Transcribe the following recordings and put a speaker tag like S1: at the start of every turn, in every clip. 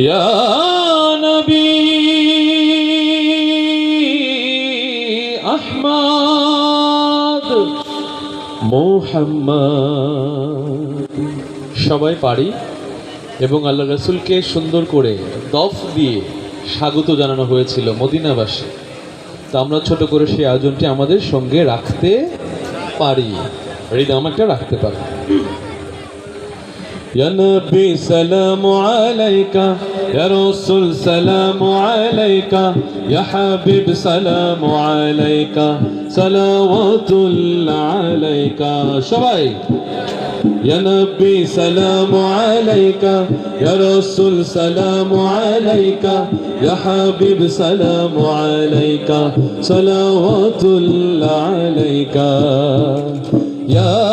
S1: يا نبي أحمد মোহাম্মদ সবাই পারি এবং আল্লাহ রসুলকে সুন্দর করে দফ দিয়ে স্বাগত জানানো হয়েছিল মদিনাবাসী তো আমরা ছোট করে সেই আয়োজনটি আমাদের সঙ্গে রাখতে পারি রিদম একটা রাখতে পারি يا نبي سلام عليك يا رسول سلام عليك يا حبيب سلام عليك صلوات الله عليك. شباي يا نبي سلام عليك يا رسول سلام عليك يا حبيب سلام عليك صلوات الله عليك. يا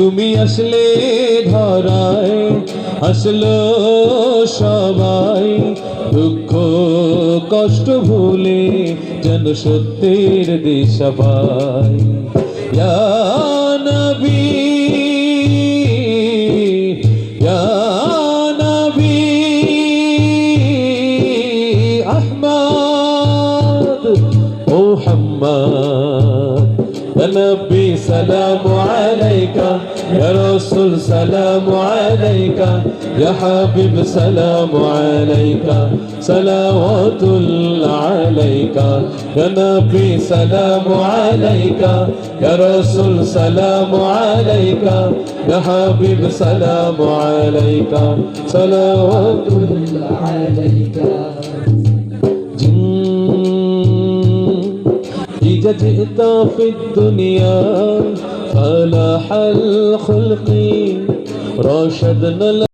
S1: তুমি আসলে ধরায় আসলো সবাই দুঃখ কষ্ট ভুলে যেন সত্যের দিশা আহমদ ও হাম্মদ। نبي سلام عليك يا رسول سلام عليك يا حبيب سلام عليك صلوات الله عليك يا نبي سلام عليك يا رسول سلام عليك يا حبيب سلام عليك صلوات
S2: الله عليك
S1: إذا جئت في الدنيا فلاح الخلق رشدنا